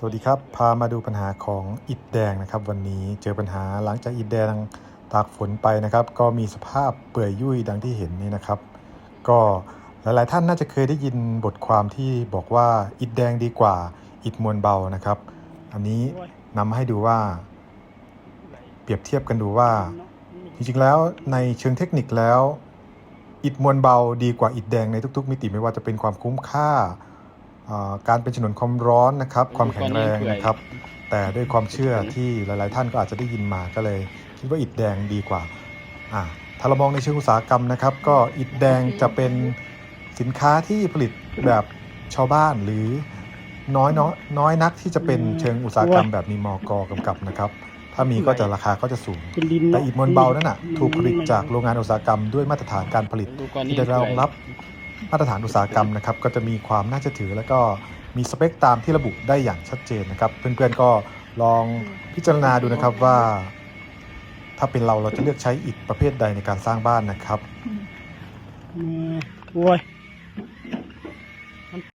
สวัสดีครับ พามาดูปัญหาของอิฐแดงนะครับ วันนี้เจอปัญหาหลังจากอิฐแดงตากฝนไปนะครับ ก็มีสภาพเปื่อยยุ่ยดังที่เห็นนี่นะครับ ก็หลาย ๆ ท่านน่าจะเคยได้ยินบทความที่บอกว่าอิฐแดงดีกว่าอิฐมวลเบานะครับ อันนี้นำมาให้ดูว่า เปรียบเทียบกันดูว่า จริง ๆ แล้วในเชิงเทคนิคแล้ว อิฐมวลเบาดีกว่าอิฐแดงในทุก ๆ มิติไม่ว่าจะเป็นความคุ้มค่า การเป็นฉนวนความร้อนนะครับ ความแข็งแรงนะครับ แต่ด้วยความเชื่อที่หลาย ๆ ท่านก็อาจจะได้ยินมาก็เลย คิดว่าอิฐแดงดีกว่าอ่าถ้าเรามองในเชิงอุตสาหกรรมนะครับ ก็อิฐแดงจะเป็นสินค้าที่ผลิตแบบชาวบ้านหรือน้อยน้อยน้อยนักที่จะเป็นเชิงอุตสาหกรรมแบบมีมอกกำกับนะครับ ถ้ามีก็จะราคาก็จะสูงเป็นดินแต่เนาะอิฐมวลเบานั่นน่ะถูกผลิตจากโรงงานอุตสาหกรรมด้วยมาตรฐานการผลิตดูก่อนที่ได้รองรับ มาตรฐานอุตสาหกรรมนะครับก็จะมีความน่าเชื่อถือ แล้วก็มีสเปคตามที่ระบุได้อย่างชัดเจนนะครับ เพื่อนๆก็ลองพิจารณาดูนะครับว่า ถ้าเป็นเราเราจะเลือกใช้อิฐประเภทใดในการสร้างบ้านนะครับอืมโอ้ย